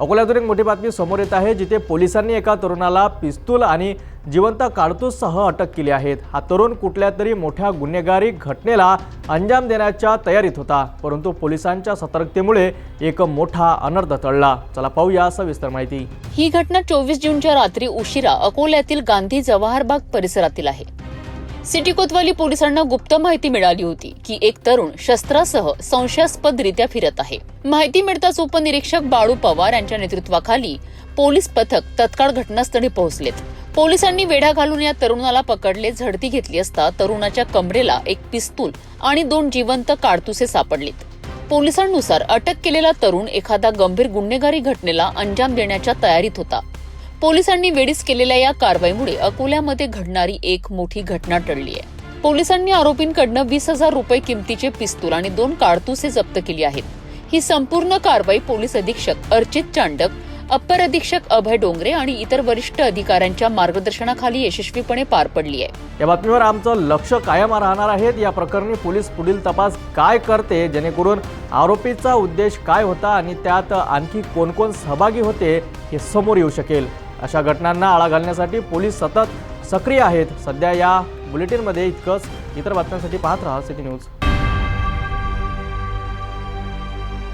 अकोल्यातून एक मोठी बातमी समोर येत आहे जिथे पोलिसांनी एका तरुणाला पिस्तूल आणि जिवंत काडतूससह अटक केली आहे हा तरुण कुठल्या तरी मोठ्या गुन्हेगारी घटनेला अंजाम देण्याच्या तयारीत होता परंतु पोलिसांच्या सतर्कतेमुळे एक मोठा अनर्थ टळला. चला पाहूया सविस्तर माहिती. ही घटना चोवीस जूनच्या रात्री उशिरा अकोल्यातील गांधी जवाहर बाग परिसरातील आहे. सिटी कोतवाली पोलिसांना गुप्त माहिती मिळाली होती की एक तरुण शस्त्रासह संशयास्पदरित्या फिरत आहे. माहिती मिळताच उपनिरीक्षक बाळू पवार यांच्या नेतृत्वाखाली पोलीस पथक तत्काळ घटनास्थळी पोहोचलेत. पोलिसांनी वेढा घालून या तरुणाला पकडले झडती घेतली असता तरुणाच्या कमरेला एक पिस्तूल आणि दोन जिवंत काडतुसे सापडलीत. पोलिसांनुसार अटक केलेला तरुण एखादा गंभीर गुन्हेगारी घटनेला अंजाम देण्याच्या तयारीत होता. पोलिसांनी वेळीच केलेल्या या कारवाईमुळे अकोल्यामध्ये घडणारी एक मोठी घटना टळली आहे. पोलिसांनी आरोपींकडनं वीस हजार रुपये किमतीचे पिस्तूल आणि दोन काडतुसे जप्त केली आहेत. ही संपूर्ण कारवाई पोलीस अधीक्षक अर्चित चांडक अप्पर अधीक्षक अभय डोंगरे आणि इतर वरिष्ठ अधिकाऱ्यांच्या मार्गदर्शनाखाली यशस्वीपणे पार पडली आहे. या बातमीवर आमचं लक्ष कायम राहणार आहे. या प्रकरणी पोलीस पुढील तपास काय करते जेणेकरून आरोपीचा उद्देश काय होता आणि त्यात आणखी कोण कोण सहभागी होते हे समोर येऊ शकेल. अशा घटनांना आळा घालण्यासाठी पोलीस सतत सक्रिय आहेत. सध्या या बुलेटिनमध्ये इतकंच. इतर बातम्यांसाठी पाहत राहा सिटी न्यूज.